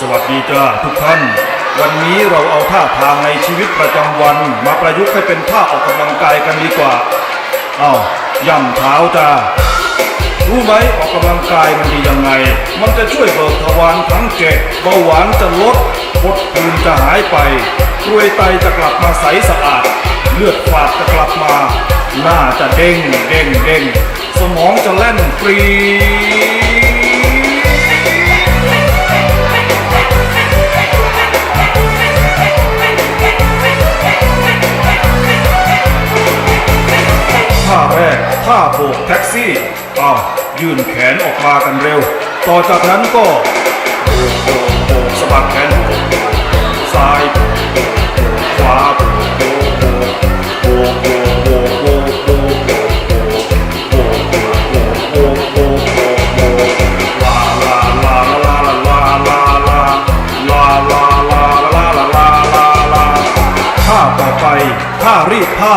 สวัสดีจ้าทุกท่าน วันนี้เราเอาท่าทางในชีวิตประจำวัน มาประยุกต์ให้เป็นท่าออกกำลังกายกันดีกว่าอ้าย่ำเท้าจ้ารู้ไหมออกกำลังกายมันดียังไง มันจะช่วยเบิกทวารทั้งเจ็ดเบาหวานจะลดพดภูมิจะหายไปกรวยไตจะกลับมาใสสะอาด เลือดฝาดจะกลับมา หน้าจะเด้งเด้งเด้งสมองจะแล่นปรี แรกท่าโบกแท็กซี่อ้าวยื่นแขนออกมากันเร็ว ต่อจากนั้นก็โบกโบกโบกสะบัดแขนโบกซ้ายโบกโบกขวาโบกโบกโบกโบกโบกโบกโบกโบกโบกโบกโบกโบกโบกโบกโบกโบกลาลาลาลาลาลาลาลาลาลาลาลาลาลาลาลาลาท่าต่อไปท่ารีดผ้า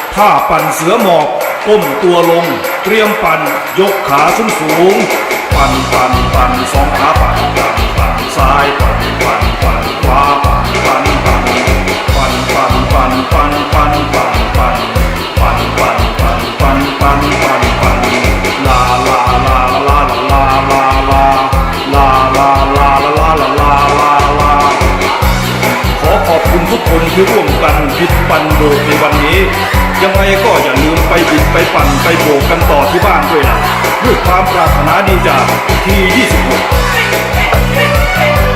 ท่าปั่นเสือหมอบก้มตัวลง เตรียมปั่น ยกขาสูงสูง ปั่นปั่นปั่นสองขาปั่นปั่นปั่นซ้ายปั่นปั่น ร่วมกันบิดปันโบกในวันนี้ ยังไงก็อย่าลืมไปบิดไปปั่นไปโบกกันต่อที่บ้านด้วยนะด้วยความปรารถนาดีจากที26